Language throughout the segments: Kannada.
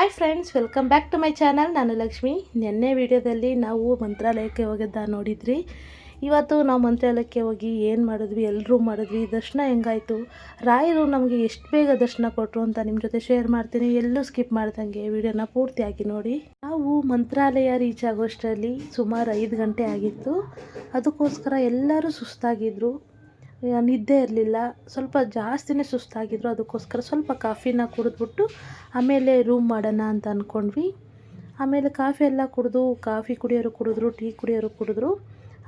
Hi friends welcome back to my channel ನಾನು ಲಕ್ಷ್ಮಿ. ನಿನ್ನೆ ವಿಡಿಯೋದಲ್ಲಿ ನಾವು ಮಂತ್ರಾಲಯಕ್ಕೆ ಹೋಗಿದ್ದ ನೋಡಿದ್ರಿ. ಇವತ್ತು ನಾವು ಮಂತ್ರಾಲಯಕ್ಕೆ ಹೋಗಿ ಏನು ಮಾಡಿದ್ವಿ ಎಲ್ಲರೂ ಮಾಡಿದ್ವಿ, ದರ್ಶನ ಹೆಂಗಾಯಿತು, ರಾಯರು ನಮಗೆ ಎಷ್ಟು ಬೇಗ ದರ್ಶನ ಕೊಟ್ಟರು ಅಂತ ನಿಮ್ಮ ಜೊತೆ ಶೇರ್ ಮಾಡ್ತೀನಿ. ಎಲ್ಲೂ ಸ್ಕಿಪ್ ಮಾಡ್ದಂಗೆ ವಿಡಿಯೋನ ಪೂರ್ತಿಯಾಗಿ ನೋಡಿ. ನಾವು ಮಂತ್ರಾಲಯ ರೀಚ್ ಆಗೋಷ್ಟರಲ್ಲಿ ಸುಮಾರು ಐದು ಗಂಟೆ ಆಗಿತ್ತು. ಅದಕ್ಕೋಸ್ಕರ ಎಲ್ಲರೂ ಸುಸ್ತಾಗಿದ್ದರು ನಿದ್ದೆ ಇರಲಿಲ್ಲ. ಸ್ವಲ್ಪ ಜಾಸ್ತಿನೇ ಸುಸ್ತಾಗಿದ್ರು. ಅದಕ್ಕೋಸ್ಕರ ಸ್ವಲ್ಪ ಕಾಫಿನ ಕುಡಿದ್ಬಿಟ್ಟು ಆಮೇಲೆ ರೂಮ್ ಮಾಡೋಣ ಅಂತ ಅಂದ್ಕೊಂಡ್ವಿ ಆಮೇಲೆ ಕಾಫಿ ಎಲ್ಲ ಕುಡಿದು, ಕಾಫಿ ಕುಡಿಯೋರು ಕುಡಿದ್ರು, ಟೀ ಕುಡಿಯೋರು ಕುಡಿದ್ರು.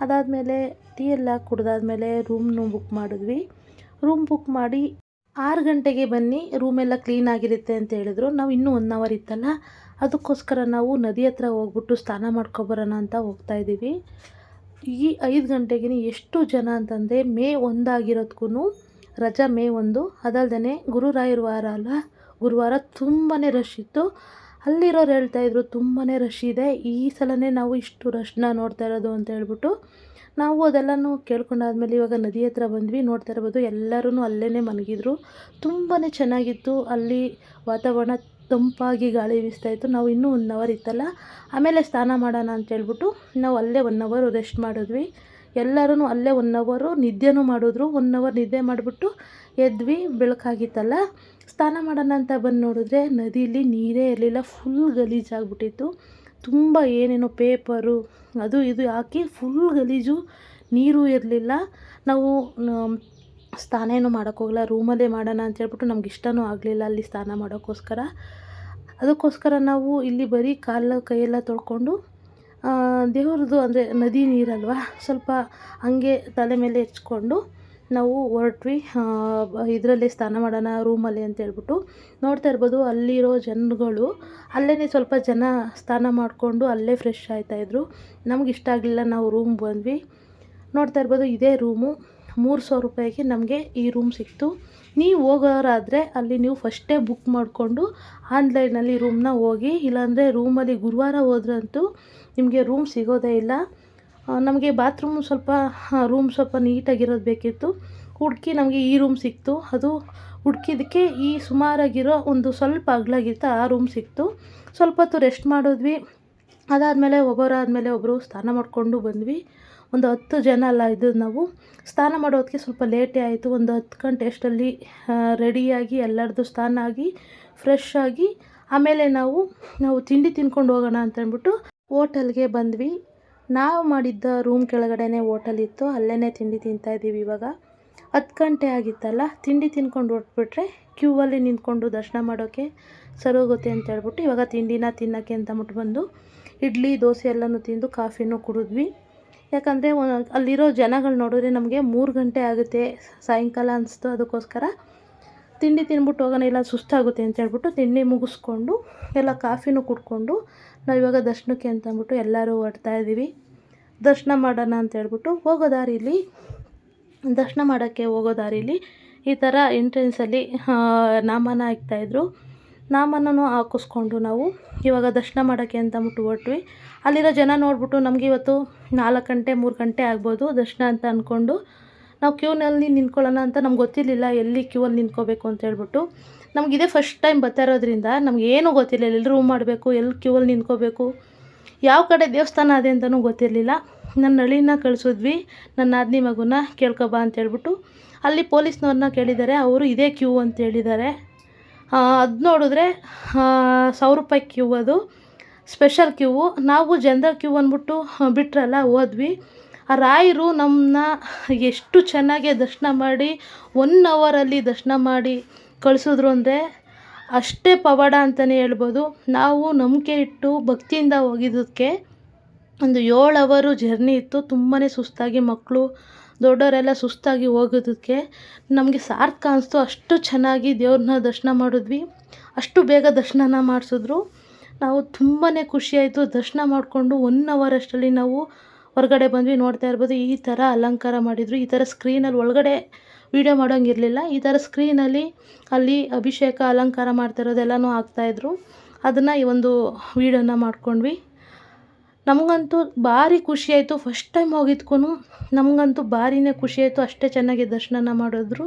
ಅದಾದಮೇಲೆ ಟೀ ಎಲ್ಲ ಕುಡ್ದಾದ್ಮೇಲೆ ರೂಮ್ನು ಬುಕ್ ಮಾಡಿದ್ವಿ. ರೂಮ್ ಬುಕ್ ಮಾಡಿ ಆರು ಗಂಟೆಗೆ ಬನ್ನಿ ರೂಮೆಲ್ಲ ಕ್ಲೀನ್ ಆಗಿರುತ್ತೆ ಅಂತ ಹೇಳಿದ್ರು. ನಾವು ಇನ್ನೂ ಒನ್ ಅವರ್ ಇತ್ತಲ್ಲ, ಅದಕ್ಕೋಸ್ಕರ ನಾವು ನದಿ ಹತ್ರ ಹೋಗ್ಬಿಟ್ಟು ಸ್ನಾನ ಮಾಡ್ಕೊಬರೋಣ ಅಂತ ಹೋಗ್ತಾ ಇದ್ದೀವಿ. ಈ ಐದು ಗಂಟೆಗೆ ಎಷ್ಟು ಜನ ಅಂತಂದರೆ ಮೇ ಒಂದಾಗಿರೋದ್ಕೂ ರಜಾ ಮೇ ಒಂದು. ಅದಲ್ದೇ ಗುರುರಾಯರ ವಾರ ಅಲ್ಲ ಗುರುವಾರ ತುಂಬಾ ರಶ್ ಇತ್ತು. ಅಲ್ಲಿರೋರು ಹೇಳ್ತಾಯಿದ್ರು ತುಂಬಾ ರಶ್ ಇದೆ. ಈ ಸಲನೇ ನಾವು ಇಷ್ಟು ರಶ್ನ ನೋಡ್ತಾ ಇರೋದು ಅಂತ ಹೇಳ್ಬಿಟ್ಟು ನಾವು ಅದೆಲ್ಲನೂ ಕೇಳ್ಕೊಂಡಾದ್ಮೇಲೆ ಇವಾಗ ನದಿ ಹತ್ರ ಬಂದ್ವಿ. ನೋಡ್ತಾ ಇರ್ಬೋದು ಎಲ್ಲರೂ ಅಲ್ಲೇ ಮಲಗಿದ್ರು. ತುಂಬಾ ಚೆನ್ನಾಗಿತ್ತು. ಅಲ್ಲಿ ವಾತಾವರಣ ತಂಪಾಗಿ ಗಾಳಿ ಬೀಸ್ತಾ ಇತ್ತು. ನಾವು ಇನ್ನೂ ಒನ್ ಅವರ್ ಇತ್ತಲ್ಲ. ಆಮೇಲೆ ಸ್ನಾನ ಮಾಡೋಣ ಅಂತ ಹೇಳ್ಬಿಟ್ಟು ನಾವು ಅಲ್ಲೇ ಒನ್ ಅವರು ರೆಸ್ಟ್ ಮಾಡಿದ್ವಿ. ಎಲ್ಲರೂ ಅಲ್ಲೇ ಒನ್ ಅವರು ನಿದ್ದೆನೂ ಮಾಡಿದ್ರು. ಒನ್ ಅವರ್ ನಿದ್ದೆ ಮಾಡಿಬಿಟ್ಟು ಎದ್ವಿ. ಬೆಳಕಾಗಿತ್ತಲ್ಲ. ಸ್ನಾನ ಮಾಡೋಣ ಅಂತ ಬಂದು ನೋಡಿದ್ರೆ ನದೀಲಿ ನೀರೇ ಇರಲಿಲ್ಲ. ಫುಲ್ ಗಲೀಜಾಗ್ಬಿಟ್ಟಿತ್ತು. ತುಂಬ ಏನೇನೋ ಪೇಪರು, ಅದು ಇದು ಹಾಕಿ ಫುಲ್ ಗಲೀಜು, ನೀರು ಇರಲಿಲ್ಲ. ನಾವು ಸ್ನಾನ ಏನು ಮಾಡೋಕ್ಕೋಗಲ್ಲ ರೂಮಲ್ಲೇ ಮಾಡೋಣ ಅಂತ ಹೇಳ್ಬಿಟ್ಟು ನಮ್ಗೆ ಇಷ್ಟನೂ ಆಗಲಿಲ್ಲ ಅಲ್ಲಿ ಸ್ನಾನ ಮಾಡೋಕ್ಕೋಸ್ಕರ. ಅದಕ್ಕೋಸ್ಕರ ನಾವು ಇಲ್ಲಿ ಬರೀ ಕಾಲು ಕೈಯೆಲ್ಲ ತೊಳ್ಕೊಂಡು ದೇವ್ರದ್ದು ಅಂದರೆ ನದಿ ನೀರಲ್ವ, ಸ್ವಲ್ಪ ಹಂಗೆ ತಲೆ ಮೇಲೆ ಹೆಚ್ಕೊಂಡು ನಾವು ಹೊರಟ್ವಿ. ಇದರಲ್ಲೇ ಸ್ನಾನ ಮಾಡೋಣ ರೂಮಲ್ಲಿ ಅಂತ ಹೇಳ್ಬಿಟ್ಟು. ನೋಡ್ತಾ ಇರ್ಬೋದು ಅಲ್ಲಿರೋ ಜನಗಳು ಅಲ್ಲೇ ಸ್ವಲ್ಪ ಜನ ಸ್ನಾನ ಮಾಡಿಕೊಂಡು ಅಲ್ಲೇ ಫ್ರೆಶ್ ಆಯ್ತಾಯಿದ್ರು ನಮ್ಗೆ ಇಷ್ಟ ಆಗಲಿಲ್ಲ ನಾವು ರೂಮ್ ಬಂದ್ವಿ. ನೋಡ್ತಾ ಇರ್ಬೋದು ಇದೇ ರೂಮು ಮೂರು ಸಾವಿರ ರೂಪಾಯಿಗೆ ನಮಗೆ ಈ ರೂಮ್ ಸಿಕ್ತು. ನೀವು ಹೋಗೋರಾದರೆ ಅಲ್ಲಿ ನೀವು ಫಸ್ಟೇ ಬುಕ್ ಮಾಡಿಕೊಂಡು ಆನ್ಲೈನಲ್ಲಿ ರೂಮ್ನ ಹೋಗಿ, ಇಲ್ಲಾಂದರೆ ರೂಮಲ್ಲಿ ಗುರುವಾರ ಹೋದ್ರಂತೂ ನಿಮಗೆ ರೂಮ್ ಸಿಗೋದೇ ಇಲ್ಲ. ನಮಗೆ ಬಾತ್ರೂಮ್ ಸ್ವಲ್ಪ ರೂಮ್ ಸ್ವಲ್ಪ ನೀಟಾಗಿರೋದು ಬೇಕಿತ್ತು. ಹುಡುಕಿ ನಮಗೆ ಈ ರೂಮ್ ಸಿಕ್ತು. ಅದು ಹುಡ್ಕಿದ್ದಕ್ಕೆ ಈ ಸುಮಾರಾಗಿರೋ ಒಂದು ಸ್ವಲ್ಪ ಅಗ್ಲಾಗಿತ್ತು ಆ ರೂಮ್ ಸಿಕ್ತು. ಸ್ವಲ್ಪ ಹೊತ್ತು ರೆಸ್ಟ್ ಮಾಡಿದ್ವಿ. ಅದಾದಮೇಲೆ ಒಬ್ಬರಾದಮೇಲೆ ಒಬ್ಬರು ಸ್ನಾನ ಮಾಡಿಕೊಂಡು ಬಂದ್ವಿ. ಒಂದು ಹತ್ತು ಜನ ಅಲ್ಲ, ಇದು ನಾವು ಸ್ನಾನ ಮಾಡೋದಕ್ಕೆ ಸ್ವಲ್ಪ ಲೇಟೇ ಆಯಿತು. ಒಂದು ಹತ್ತು ಗಂಟೆ ಅಷ್ಟರಲ್ಲಿ ರೆಡಿಯಾಗಿ ಎಲ್ಲರದ್ದು ಸ್ನಾನ ಆಗಿ ಫ್ರೆಶ್ ಆಗಿ, ಆಮೇಲೆ ನಾವು ನಾವು ತಿಂಡಿ ತಿನ್ಕೊಂಡು ಹೋಗೋಣ ಅಂತ ಅಂದ್ಬಿಟ್ಟು ಹೋಟೆಲ್ಗೆ ಬಂದ್ವಿ. ನಾವು ಮಾಡಿದ್ದ ರೂಮ್ ಕೆಳಗಡೆನೇ ಹೋಟೆಲ್ ಇತ್ತು ಅಲ್ಲೇ ತಿಂಡಿ ತಿಂತಾಯಿದ್ದೀವಿ ಇವಾಗ. ಹತ್ತು ಗಂಟೆ ಆಗಿತ್ತಲ್ಲ, ತಿಂಡಿ ತಿನ್ಕೊಂಡು ಹೊರಟ್ಬಿಟ್ರೆ ಕ್ಯೂವಲ್ಲಿ ನಿಂತ್ಕೊಂಡು ದರ್ಶನ ಮಾಡೋಕ್ಕೆ ಸರೋಗುತ್ತೆ ಅಂತ ಹೇಳ್ಬಿಟ್ಟು ಇವಾಗ ತಿಂಡಿನ ತಿನ್ನೋಕ್ಕೆ ಅಂತ ಅಂದ್ಬಿಟ್ಟು ಬಂದು, ಇಡ್ಲಿ, ದೋಸೆ ಎಲ್ಲನೂ ತಿಂದು ಕಾಫಿನೂ ಕುಡಿದ್ವಿ. ಯಾಕಂದರೆ ಅಲ್ಲಿರೋ ಜನಗಳು ನೋಡಿದ್ರೆ ನಮಗೆ ಮೂರು ಗಂಟೆ ಆಗುತ್ತೆ ಸಾಯಂಕಾಲ ಅನಿಸ್ತು ಅದಕ್ಕೋಸ್ಕರ. ತಿಂಡಿ ತಿನ್ಬಿಟ್ಟು ಹೋಗೋಣ ಇಲ್ಲ, ಸುಸ್ತಾಗುತ್ತೆ ಅಂತ ಹೇಳ್ಬಿಟ್ಟು ತಿಂಡಿ ಮುಗಿಸ್ಕೊಂಡು ಎಲ್ಲ ಕಾಫಿನೂ ಕುಡ್ಕೊಂಡು ನಾವು ಇವಾಗ ದರ್ಶನಕ್ಕೆ ಅಂತ ಅಂದ್ಬಿಟ್ಟು ಎಲ್ಲರೂ ಹೊರಡ್ತಾ ಇದ್ದೀವಿ ದರ್ಶನ ಮಾಡೋಣ ಅಂತ ಹೇಳ್ಬಿಟ್ಟು ಹೋಗೋ ದಾರಿಲಿ ದರ್ಶನ ಮಾಡೋಕ್ಕೆ ಹೋಗೋ ದಾರಿಲಿ ಈ ಥರ ಎಂಟ್ರೆನ್ಸಲ್ಲಿ ನಾಮನ ಹಾಕ್ತಾಯಿದ್ರು ನಾಮನೂ ಹಾಕಿಸ್ಕೊಂಡು ನಾವು ಇವಾಗ ದರ್ಶನ ಮಾಡೋಕ್ಕೆ ಅಂತ ಅಂದ್ಬಿಟ್ಟು ಹೊರಟ್ವಿ ಅಲ್ಲಿರೋ ಜನ ನೋಡ್ಬಿಟ್ಟು ನಮಗೆ ಇವತ್ತು ನಾಲ್ಕು ಗಂಟೆ, ಮೂರು ಗಂಟೆ ಆಗ್ಬೋದು ದರ್ಶನ ಅಂತ ಅಂದ್ಕೊಂಡು ನಾವು ಕ್ಯೂನಲ್ಲಿ ನಿಂತ್ಕೊಳ್ಳೋಣ ಅಂತ ನಮ್ಗೆ ಗೊತ್ತಿರಲಿಲ್ಲ, ಎಲ್ಲಿ ಕ್ಯೂವಲ್ಲಿ ನಿಂತ್ಕೋಬೇಕು ಅಂತ ಹೇಳ್ಬಿಟ್ಟು. ನಮ್ಗೆ ಇದೇ ಫಸ್ಟ್ ಟೈಮ್ ಬರ್ತಾ ಇರೋದ್ರಿಂದ ನಮ್ಗೆ ಗೊತ್ತಿರಲಿಲ್ಲ, ಎಲ್ಲಿ ರೂಮ್ ಮಾಡಬೇಕು, ಎಲ್ಲಿ ಕ್ಯೂವಲ್ಲಿ ನಿಂತ್ಕೋಬೇಕು, ಯಾವ ಕಡೆ ದೇವಸ್ಥಾನ ಅದೇ ಅಂತಲೂ ಗೊತ್ತಿರಲಿಲ್ಲ. ನನ್ನ ನಳಿನ ಕಳಿಸಿದ್ವಿ, ನನ್ನ ಅದ್ನಿ ಮಗುನ ಕೇಳ್ಕೊಬಾ ಅಂತ ಹೇಳ್ಬಿಟ್ಟು. ಅಲ್ಲಿ ಪೊಲೀಸ್ನವ್ರನ್ನ ಕೇಳಿದ್ದಾರೆ, ಅವರು ಇದೇ ಕ್ಯೂ ಅಂತ ಹೇಳಿದ್ದಾರೆ. ಅದು ನೋಡಿದ್ರೆ ಸಾವಿರ ರೂಪಾಯಿ ಕ್ಯೂ ಅದು. ಸ್ಪೆಷಲ್ ಕ್ಯೂವು ನಾವು ಜನರಲ್ ಕ್ಯೂ ಅಂದ್ಬಿಟ್ಟು ಬಿಟ್ರಲ್ಲ, ಹೋದ್ವಿ. ಆ ರಾಯರು ನಮ್ಮನ್ನ ಎಷ್ಟು ಚೆನ್ನಾಗಿ ದರ್ಶನ ಮಾಡಿ ಒನ್ ಅವರಲ್ಲಿ ದರ್ಶನ ಮಾಡಿ ಕಳಿಸಿದ್ರು ಅಂದರೆ, ಅಷ್ಟೇ ಪವಾಡ ಅಂತಲೇ ಹೇಳ್ಬೋದು. ನಾವು ನಂಬಿಕೆ ಇಟ್ಟು ಭಕ್ತಿಯಿಂದ ಹೋಗಿದ್ದಕ್ಕೆ ಒಂದು ಏಳು ಅವರು ಜರ್ನಿ ಇತ್ತು. ತುಂಬಾ ಸುಸ್ತಾಗಿ ಮಕ್ಕಳು ದೊಡ್ಡವರೆಲ್ಲ ಸುಸ್ತಾಗಿ ಹೋಗೋದಕ್ಕೆ ನಮಗೆ ಸಾರ್ಥಕ ಅನಿಸ್ತು. ಅಷ್ಟು ಚೆನ್ನಾಗಿ ದೇವ್ರನ್ನ ದರ್ಶನ ಮಾಡಿದ್ವಿ. ಅಷ್ಟು ಬೇಗ ದರ್ಶನನ ಮಾಡಿಸಿದ್ರು. ನಾವು ತುಂಬಾ ಖುಷಿಯಾಯಿತು ದರ್ಶನ ಮಾಡಿಕೊಂಡು ಒನ್ ಅವರ್ ಅಷ್ಟರಲ್ಲಿ ನಾವು ಹೊರಗಡೆ ಬಂದ್ವಿ. ನೋಡ್ತಾ ಇರ್ಬೋದು, ಈ ಥರ ಅಲಂಕಾರ ಮಾಡಿದರು. ಈ ಥರ ಸ್ಕ್ರೀನಲ್ಲಿ ಒಳಗಡೆ ವೀಡಿಯೋ ಮಾಡೋಂಗಿರಲಿಲ್ಲ ಈ ಥರ ಸ್ಕ್ರೀನಲ್ಲಿ ಅಲ್ಲಿ ಅಭಿಷೇಕ, ಅಲಂಕಾರ ಮಾಡ್ತಾ ಇರೋದೆಲ್ಲನೂ ಆಗ್ತಾಯಿದ್ರು ಅದನ್ನು ಈ ಒಂದು ವೀಡಿಯೋನ ಮಾಡ್ಕೊಂಡ್ವಿ. ನಮಗಂತೂ ಭಾರಿ ಖುಷಿಯಾಯಿತು ಫಸ್ಟ್ ಟೈಮ್ ಹೋಗಿದ್ಕೂ ನಮಗಂತೂ ಭಾರಿನೇ ಖುಷಿಯಾಯಿತು ಅಷ್ಟೇ ಚೆನ್ನಾಗಿ ದರ್ಶನ ಮಾಡಿದ್ರು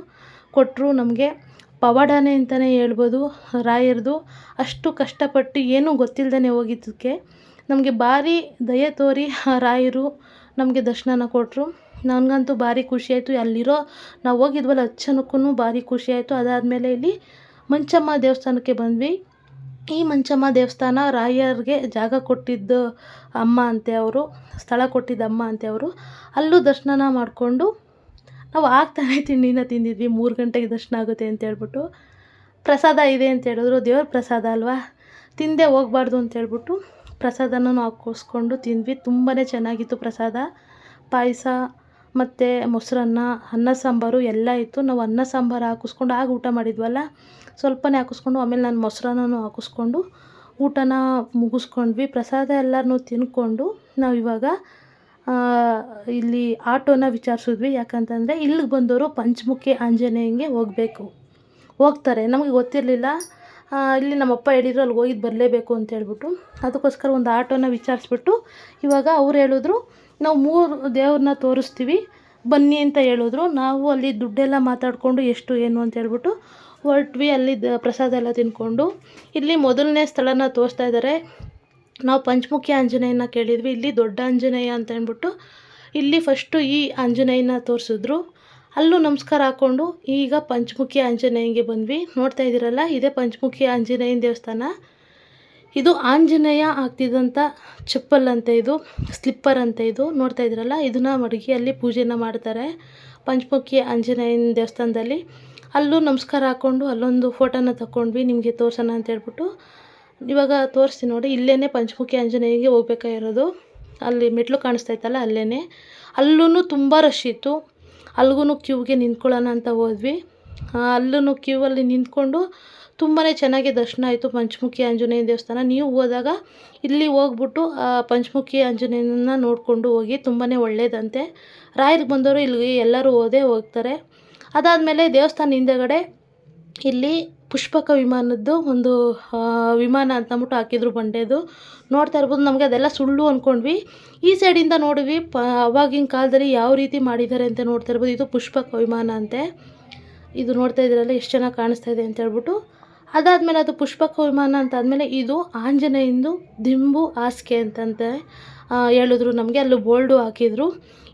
ಕೊಟ್ಟರು ನಮಗೆ. ಪವಾಡನೇ ಅಂತಲೇ ಹೇಳ್ಬೋದು ರಾಯರದು. ಅಷ್ಟು ಕಷ್ಟಪಟ್ಟು ಏನೂ ಗೊತ್ತಿಲ್ಲದೇ ಹೋಗಿದ್ದಕ್ಕೆ. ನಮಗೆ ಭಾರಿ ದಯೆ ತೋರಿ ರಾಯರು ನಮಗೆ ದರ್ಶನ ಕೊಟ್ಟರು ನನಗಂತೂ ಭಾರಿ ಖುಷಿಯಾಯಿತು ಅಲ್ಲಿರೋ ನಾವು ಹೋಗಿದ್ವಲ್ಲ ಜನಕ್ಕೂ ಭಾರಿ ಖುಷಿಯಾಯಿತು ಅದಾದಮೇಲೆ ಇಲ್ಲಿ ಮಂಚಮ್ಮ ದೇವಸ್ಥಾನಕ್ಕೆ ಬಂದ್ವಿ. ಈ ಮಂಚಮ್ಮ ದೇವಸ್ಥಾನ ರಾಯರಿಗೆ ಜಾಗ ಕೊಟ್ಟಿದ್ದು ಅಮ್ಮ ಅಂತೆ ಅವರು, ಸ್ಥಳ ಕೊಟ್ಟಿದ್ದ ಅಮ್ಮ ಅಂತೆ ಅವರು. ಅಲ್ಲೂ ದರ್ಶನ ಮಾಡಿಕೊಂಡು ನಾವು ಆಗ್ತಾನೆ ತಿಂಡಿನ ತಿಂದಿದ್ವಿ, ಮೂರು ಗಂಟೆಗೆ ದರ್ಶನ ಆಗುತ್ತೆ ಅಂತ ಹೇಳ್ಬಿಟ್ಟು. ಪ್ರಸಾದ ಇದೆ ಅಂತ ಹೇಳಿದ್ರು, ದೇವ್ರ ಪ್ರಸಾದ ಅಲ್ವಾ? ತಿಂದೆ ಹೋಗ್ಬಾರ್ದು ಅಂತ ಹೇಳ್ಬಿಟ್ಟು ಪ್ರಸಾದನೂ ಹಾಕಿಸ್ಕೊಂಡು ತಿಂದ್ವಿ. ತುಂಬಾ ಚೆನ್ನಾಗಿತ್ತು ಪ್ರಸಾದ. ಪಾಯಸ ಮತ್ತು ಮೊಸರನ್ನ, ಅನ್ನ, ಸಾಂಬಾರು ಎಲ್ಲ ಇತ್ತು. ನಾವು ಅನ್ನ, ಸಾಂಬಾರು ಹಾಕಿಸ್ಕೊಂಡು ಆಗ ಊಟ ಮಾಡಿದ್ವಲ್ಲ, ಸ್ವಲ್ಪನೇ ಹಾಕಿಸ್ಕೊಂಡು ಆಮೇಲೆ ನಾನು ಮೊಸರನ್ನನೂ ಹಾಕಿಸ್ಕೊಂಡು ಊಟನ ಮುಗಿಸ್ಕೊಂಡ್ವಿ. ಪ್ರಸಾದ ಎಲ್ಲನೂ ತಿಂದ್ಕೊಂಡು ನಾವು ಇವಾಗ ಇಲ್ಲಿ ಆಟೋನ ವಿಚಾರಿಸಿದ್ವಿ. ಯಾಕಂತಂದರೆ ಇಲ್ಲಿಗೆ ಬಂದವರು ಪಂಚಮುಖಿ ಆಂಜನೇಯಂಗೆ ಹೋಗಬೇಕು. ಹೋಗ್ತಾರೆ. ನಮಗೆ ಗೊತ್ತಿರಲಿಲ್ಲ. ಇಲ್ಲಿ ನಮ್ಮಪ್ಪ ಹೇಳಿದ್ರು ಅಲ್ಲಿಗೆ ಹೋಗಿದ್ದು ಬರಲೇಬೇಕು ಅಂತ ಹೇಳ್ಬಿಟ್ಟು. ಅದಕ್ಕೋಸ್ಕರ ಒಂದು ಆಟೋನ ವಿಚಾರಿಸ್ಬಿಟ್ಟು ಇವಾಗ ಅವ್ರು ಹೇಳಿದ್ರು ನಾವು ಮೂರು ದೇವ್ರನ್ನ ತೋರಿಸ್ತೀವಿ. ಬನ್ನಿ ಅಂತ ಹೇಳಿದ್ರು. ನಾವು ಅಲ್ಲಿ ದುಡ್ಡೆಲ್ಲ ಮಾತಾಡಿಕೊಂಡು ಎಷ್ಟು, ಏನು ಅಂತ ಹೇಳ್ಬಿಟ್ಟು ಹೊರಟ್ವಿ. ಅಲ್ಲಿ ಪ್ರಸಾದ ಎಲ್ಲ ತಿಂದ್ಕೊಂಡು ಇಲ್ಲಿ ಮೊದಲನೇ ಸ್ಥಳನ ತೋರಿಸ್ತಾ ಇದ್ದಾರೆ. ನಾವು ಪಂಚಮುಖಿ ಆಂಜನೇಯನ ಕೇಳಿದ್ವಿ. ಇಲ್ಲಿ ದೊಡ್ಡ ಆಂಜನೇಯ ಅಂತ ಅಂದ್ಬಿಟ್ಟು ಇಲ್ಲಿ ಫಸ್ಟು ಈ ಆಂಜನೇಯನ ತೋರಿಸಿದ್ರು. ಅಲ್ಲೂ ನಮಸ್ಕಾರ ಹಾಕ್ಕೊಂಡು ಈಗ ಪಂಚಮುಖಿ ಆಂಜನೇಯಂಗೆ ಬಂದ್ವಿ. ನೋಡ್ತಾ ಇದ್ದೀರಲ್ಲ, ಇದೇ ಪಂಚಮುಖಿ ಆಂಜನೇಯನ ದೇವಸ್ಥಾನ. ಇದು ಆಂಜನೇಯ ಆಗ್ತಿದ್ದಂಥ ಚಪ್ಪಲ್ ಅಂತ ಇದು, ಸ್ಲಿಪ್ಪರ್ ಅಂತ ಇದು. ನೋಡ್ತಾ ಇದ್ದೀರಲ್ಲ ಇದನ್ನ ಮಡಗಿ ಅಲ್ಲಿ ಪೂಜೆನ ಮಾಡ್ತಾರೆ ಪಂಚಮುಖಿ ಆಂಜನೇಯನ ದೇವಸ್ಥಾನದಲ್ಲಿ. ಅಲ್ಲೂ ನಮಸ್ಕಾರ ಹಾಕ್ಕೊಂಡು ಅಲ್ಲೊಂದು ಫೋಟೋನ ತಗೊಂಡ್ವಿ ನಿಮಗೆ ತೋರ್ಸೋಣ ಅಂತ ಹೇಳ್ಬಿಟ್ಟು. ಇವಾಗ ತೋರಿಸ್ತೀನಿ ನೋಡಿ ಇಲ್ಲೇ ಪಂಚಮುಖಿ ಆಂಜನೇಯಿಗೆ ಹೋಗ್ಬೇಕಾಗಿರೋದು. ಅಲ್ಲಿ ಮೆಟ್ಲು ಇತ್ತಲ್ಲ ಅಲ್ಲೇ ಅಲ್ಲೂ ತುಂಬ ರಶ್ ಇತ್ತು. ಅಲ್ಗೂ ಕ್ಯೂಗೆ ನಿಂತ್ಕೊಳ್ಳೋಣ ಅಂತ ಹೋದ್ವಿ. ಅಲ್ಲೂ ಕ್ಯೂವಲ್ಲಿ ನಿಂತ್ಕೊಂಡು ತುಂಬಾ ಚೆನ್ನಾಗಿ ದರ್ಶನ ಆಯಿತು ಪಂಚಮುಖಿ ಆಂಜನೇಯ ದೇವಸ್ಥಾನ. ನೀವು ಹೋದಾಗ ಇಲ್ಲಿ ಹೋಗ್ಬಿಟ್ಟು ಪಂಚಮುಖಿ ಆಂಜನೇಯನ ನೋಡಿಕೊಂಡು ಹೋಗಿ ತುಂಬಾ ಒಳ್ಳೆಯದಂತೆ ರಾಯರಿಗೆ ಬಂದವರು ಇಲ್ಲಿ ಎಲ್ಲರೂ ಹೋದೇ ಹೋಗ್ತಾರೆ. ಅದಾದಮೇಲೆ ದೇವಸ್ಥಾನ ಹಿಂದೆಗಡೆ ಇಲ್ಲಿ ಪುಷ್ಪಕ ವಿಮಾನದ್ದು ಒಂದು ವಿಮಾನ ಅಂತ ಅಂದ್ಬಿಟ್ಟು ಹಾಕಿದ್ರು ಬಂಡೆದು. ನೋಡ್ತಾ ಇರ್ಬೋದು, ನಮಗೆ ಅದೆಲ್ಲ ಸುಳ್ಳು ಅಂದ್ಕೊಂಡ್ವಿ ಈ ಸೈಡಿಂದ ನೋಡಿವಿ ಪ, ಅವಾಗಿನ ಕಾಲದಲ್ಲಿ ಯಾವ ರೀತಿ ಮಾಡಿದ್ದಾರೆ ಅಂತ ನೋಡ್ತಾ ಇರ್ಬೋದು. ಇದು ಪುಷ್ಪಕ ವಿಮಾನ ಅಂತೆ. ಇದು ನೋಡ್ತಾ ಇದ್ದೀರಲ್ಲ ಎಷ್ಟು ಚೆನ್ನಾಗಿ ಕಾಣಿಸ್ತಾ ಇದೆ ಅಂತ ಹೇಳ್ಬಿಟ್ಟು. ಅದಾದಮೇಲೆ ಅದು ಪುಷ್ಪಕ ವಿಮಾನ ಅಂತ ಆದಮೇಲೆ ಇದು ಆಂಜನೇಯಂದು ದಿಂಬು ಹಾಸಿಗೆ ಅಂತಂತೆ ಹೇಳಿದ್ರು ನಮಗೆ. ಅಲ್ಲಿ ಬೋಲ್ಡು ಹಾಕಿದ್ರು.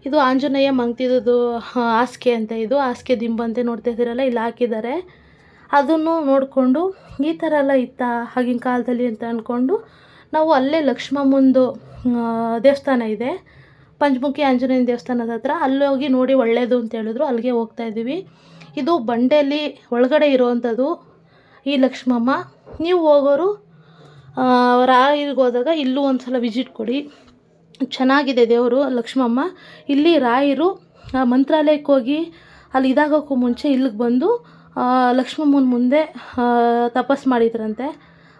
ಇದು ಆಂಜನೇಯ ಮಂಗ್ತಿದ್ದು ಹಾಸಿಗೆ ಅಂತ ಇದು. ಹಾಸಿಗೆ ದಿಂಬು ಅಂತ ನೋಡ್ತಾ ಇದ್ದೀರಲ್ಲ, ಇಲ್ಲಿ ಹಾಕಿದ್ದಾರೆ. ಅದನ್ನು ನೋಡಿಕೊಂಡು ಈ ಥರ ಎಲ್ಲ ಇತ್ತಾ ಆಗಿನ ಕಾಲದಲ್ಲಿ ಅಂತ ಅಂದ್ಕೊಂಡು ನಾವು ಅಲ್ಲೇ ಲಕ್ಷ್ಮಮ್ಮಂದು ದೇವಸ್ಥಾನ ಇದೆ. ಪಂಚಮುಖಿ ಆಂಜನೇಯನ ದೇವಸ್ಥಾನದ ಹತ್ರ. ಅಲ್ಲಿ ಹೋಗಿ ನೋಡಿ ಒಳ್ಳೆಯದು ಅಂತ ಹೇಳಿದ್ರು. ಅಲ್ಲಿಗೆ ಹೋಗ್ತಾ ಇದ್ದೀವಿ. ಇದು ಬಂಡೆಯಲ್ಲಿ ಒಳಗಡೆ ಇರುವಂಥದ್ದು ಈ ಲಕ್ಷ್ಮಮ್ಮ, ನೀವು ಹೋಗೋರು ರಾಯರಿಗೆ ಹೋದಾಗ ಇಲ್ಲೂ ಒಂದು ಸಲ ವಿಸಿಟ್ ಕೊಡಿ. ಚೆನ್ನಾಗಿದೆ ದೇವರು ಲಕ್ಷ್ಮಮ್ಮ. ಇಲ್ಲಿ ರಾಯರು ಮಂತ್ರಾಲಯಕ್ಕೆ ಹೋಗಿ ಅಲ್ಲಿ ಇದಾಗೋಕ್ಕೂ ಮುಂಚೆ ಇಲ್ಲಿಗೆ ಬಂದು ಲಕ್ಷ್ಮಮ್ಮನ ಮುಂದೆ ತಪಸ್ ಮಾಡಿದ್ರಂತೆ.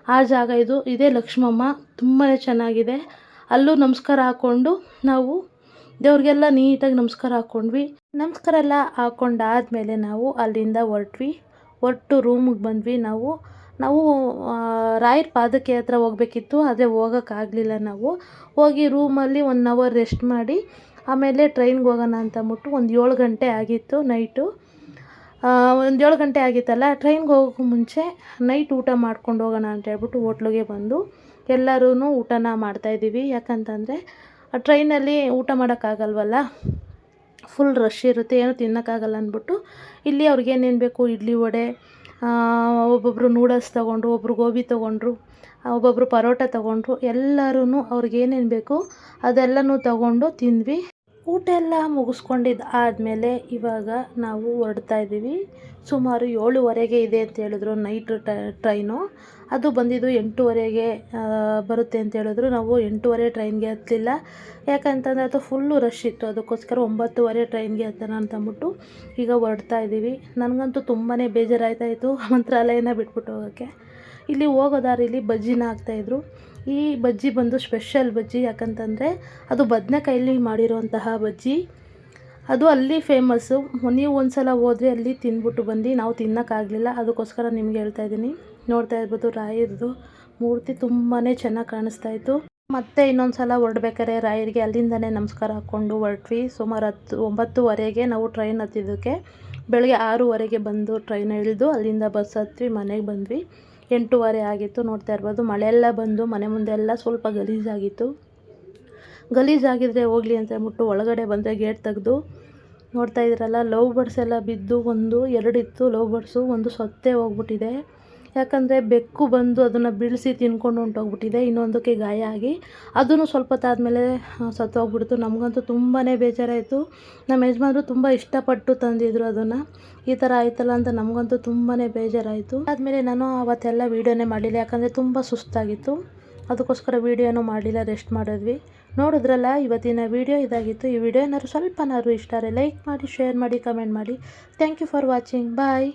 ಆ ಜಾಗ ಇದು. ಇದೇ ಲಕ್ಷ್ಮಮ್ಮ. ತುಂಬಾ ಚೆನ್ನಾಗಿದೆ. ಅಲ್ಲೂ ನಮಸ್ಕಾರ ಹಾಕ್ಕೊಂಡು ನಾವು ದೇವ್ರಿಗೆಲ್ಲ ನೀಟಾಗಿ ನಮಸ್ಕಾರ ಹಾಕ್ಕೊಂಡ್ವಿ. ನಮಸ್ಕಾರ ಎಲ್ಲ ಹಾಕ್ಕೊಂಡಾದ್ಮೇಲೆ ನಾವು ಅಲ್ಲಿಂದ ಹೊರಟ್ವಿ. ಹೊರ್ಟು ರೂಮಿಗೆ ಬಂದ್ವಿ ನಾವು. ನಾವು ರಾಯರ ಪಾದಕ್ಕೆ ಹತ್ರ ಹೋಗ್ಬೇಕಿತ್ತು ಆದರೆ ಹೋಗೋಕ್ಕಾಗಲಿಲ್ಲ ನಾವು. ಹೋಗಿ ರೂಮಲ್ಲಿ ಒನ್ ಅವರ್ ರೆಸ್ಟ್ ಮಾಡಿ, ಆಮೇಲೆ ಟ್ರೈನ್ಗೆ ಹೋಗೋಣ ಅಂತ ಅಂದ್ಬಿಟ್ಟು ಒಂದು ಏಳು ಗಂಟೆ ಆಗಿತ್ತು ನೈಟು ಒಂದು ಏಳು ಗಂಟೆ ಆಗಿತ್ತಲ್ಲ ಟ್ರೈನ್ಗೆ ಹೋಗೋಕ್ಕೂ ಮುಂಚೆ ನೈಟ್ ಊಟ ಮಾಡ್ಕೊಂಡು ಹೋಗೋಣ ಅಂತ ಹೇಳ್ಬಿಟ್ಟು ಹೋಟ್ಲಿಗೆ ಬಂದು ಎಲ್ಲರೂ ಊಟನ ಮಾಡ್ತಾಯಿದ್ದೀವಿ ಯಾಕಂತಂದರೆ ಟ್ರೈನಲ್ಲಿ ಊಟ ಮಾಡೋಕ್ಕಾಗಲ್ವಲ್ಲ ಫುಲ್ ರಶ್ ಇರುತ್ತೆ, ಏನೂ ತಿನ್ನೋಕ್ಕಾಗಲ್ಲ ಅಂದ್ಬಿಟ್ಟು ಇಲ್ಲಿ ಅವ್ರಿಗೆ ಏನೇನು ಬೇಕು, ಇಡ್ಲಿ ವಡೆ ಒಬ್ಬೊಬ್ಬರು ನೂಡಲ್ಸ್ ತೊಗೊಂಡ್ರು ಒಬ್ಬರು ಗೋಬಿ ತೊಗೊಂಡ್ರು ಒಬ್ಬೊಬ್ಬರು ಪರೋಟ ತೊಗೊಂಡ್ರು ಎಲ್ಲರೂ ಅವ್ರಿಗೆ ಏನೇನು ಬೇಕು ಅದೆಲ್ಲನೂ ತೊಗೊಂಡು ತಿಂದ್ವಿ. ಊಟ ಎಲ್ಲ ಮುಗಿಸ್ಕೊಂಡಿದ್ದು ಆದಮೇಲೆ ಇವಾಗ ನಾವು ಹೊರಡ್ತಾ ಇದ್ದೀವಿ. ಸುಮಾರು ಏಳುವರೆಗೆ ಇದೆ ಅಂತ ಹೇಳಿದ್ರು ನೈಟ್ ಟ್ರೈನು. ಅದು ಬಂದಿದ್ದು ಎಂಟೂವರೆಗೆ ಬರುತ್ತೆ ಅಂತ ಹೇಳಿದ್ರು. ನಾವು ಎಂಟೂವರೆ ಟ್ರೈನ್ಗೆ ಹತ್ತಲಿಲ್ಲ ಯಾಕಂತಂದರೆ ಅದು ಫುಲ್ಲು ರಶ್ ಇತ್ತು. ಅದಕ್ಕೋಸ್ಕರ ಒಂಬತ್ತುವರೆ ಟ್ರೈನ್ಗೆ ಹತ್ತೋಣ ಅಂತ ಅಂದ್ಬಿಟ್ಟು ಈಗ ಹೊರಡ್ತಾ ಇದ್ದೀವಿ. ನನಗಂತೂ ತುಂಬಾ ಬೇಜಾರಾಯ್ತಾಯಿತ್ತು ಮಂತ್ರಾಲಯನ ಬಿಟ್ಬಿಟ್ಟು ಹೋಗೋಕ್ಕೆ. ಇಲ್ಲಿ ಹೋಗೋ ದಾರಿಲಿ ಬಜ್ಜಿನ ಹಾಕ್ತಾಯಿದ್ರು. ಈ ಬಜ್ಜಿ ಬಂದು ಸ್ಪೆಷಲ್ ಬಜ್ಜಿ. ಯಾಕಂತಂದರೆ ಅದು ಬದನೆಕಾಯಲ್ಲಿ ಮಾಡಿರುವಂತಹ ಬಜ್ಜಿ. ಅದು ಅಲ್ಲಿ ಫೇಮಸ್ಸು ನೀವು ಒಂದು ಸಲ ಹೋದರೆ ಅಲ್ಲಿ ತಿಂದ್ಬಿಟ್ಟು ಬಂದು ನಾವು ತಿನ್ನೋಕ್ಕಾಗಲಿಲ್ಲ. ಅದಕ್ಕೋಸ್ಕರ ನಿಮ್ಗೆ ಹೇಳ್ತಾ ಇದ್ದೀನಿ. ನೋಡ್ತಾ ಇರ್ಬೋದು, ರಾಯರದು ಮೂರ್ತಿ ತುಂಬಾ ಚೆನ್ನಾಗಿ ಕಾಣಿಸ್ತಾ ಇತ್ತು ಮತ್ತೆ ಇನ್ನೊಂದು ಸಲ ಹೊರಡ್ಬೇಕಾರೆ ರಾಯರಿಗೆ ಅಲ್ಲಿಂದನೇ ನಮಸ್ಕಾರ ಹಾಕ್ಕೊಂಡು ಹೊರಟ್ವಿ. ಸುಮಾರು ಹತ್ತು, ಒಂಬತ್ತುವರೆಗೆ ನಾವು ಟ್ರೈನ್ ಹತ್ತಿದ್ದಕ್ಕೆ. ಬೆಳಗ್ಗೆ ಆರೂವರೆಗೆ ಬಂದು ಟ್ರೈನ್ ಇಳಿದು ಅಲ್ಲಿಂದ ಬಸ್ ಹತ್ವಿ, ಮನೆಗೆ ಬಂದ್ವಿ. ಎಂಟೂವರೆ ಆಗಿತ್ತು ನೋಡ್ತಾ ಇರ್ಬೋದು. ಮಳೆಯೆಲ್ಲ ಬಂದು ಮನೆ ಮುಂದೆ ಎಲ್ಲ ಸ್ವಲ್ಪ ಗಲೀಜಾಗಿತ್ತು ಗಲೀಜಾಗಿದ್ರೆ ಹೋಗಲಿ ಅಂತ ಹೇಳ್ಬಿಟ್ಟು ಒಳಗಡೆ ಬಂದರೆ ಗೇಟ್ ತೆಗೆದು ನೋಡ್ತಾ ಇದ್ದೀರಲ್ಲ ಲವ್ ಬರ್ಡ್ಸ್ ಎಲ್ಲ ಬಿದ್ದು ಒಂದು ಎರಡಿತ್ತು ಲವ್ ಬರ್ಡ್ಸು, ಒಂದು ಸತ್ತೇ ಹೋಗ್ಬಿಟ್ಟಿದೆ. ಯಾಕಂದರೆ ಬೆಕ್ಕು ಬಂದು ಅದನ್ನು ಬೀಳಿಸಿ ತಿನ್ಕೊಂಡು ಹೊಂಟೋಗ್ಬಿಟ್ಟಿದೆ, ಇನ್ನೊಂದಕ್ಕೆ ಗಾಯ ಆಗಿ. ಅದೂ ಸ್ವಲ್ಪ ಹೊತ್ತಾದಮೇಲೆ ಸತ್ತೋಗ್ಬಿಡ್ತು. ನಮಗಂತೂ ತುಂಬಾ ಬೇಜಾರಾಯಿತು. ನಮ್ಮ ಯಜಮಾನರು ತುಂಬ ಇಷ್ಟಪಟ್ಟು ತಂದಿದ್ರು ಅದನ್ನು. ಈ ಥರ ಆಯ್ತಲ್ಲ ಅಂತ ನಮಗಂತೂ ತುಂಬಾ ಬೇಜಾರಾಯಿತು. ಆದಮೇಲೆ ನಾನು ಅವತ್ತೆಲ್ಲ ವೀಡಿಯೋನೇ ಮಾಡಲಿಲ್ಲ ಯಾಕಂದರೆ ತುಂಬ ಸುಸ್ತಾಗಿತ್ತು. ಅದಕ್ಕೋಸ್ಕರ ವೀಡಿಯೋನೂ ಮಾಡಲಿಲ್ಲ ರೆಸ್ಟ್ ಮಾಡಿದ್ವಿ. ನೋಡಿದ್ರಲ್ಲ, ಇವತ್ತಿನ ವೀಡಿಯೋ ಇದಾಗಿತ್ತು. ಈ ವಿಡಿಯೋ ಏನಾದ್ರು ಸ್ವಲ್ಪನಾದ್ರು ಇಷ್ಟ ಲೈಕ್ ಮಾಡಿ, ಶೇರ್ ಮಾಡಿ, ಕಮೆಂಟ್ ಮಾಡಿ. Thank you for watching. Bye.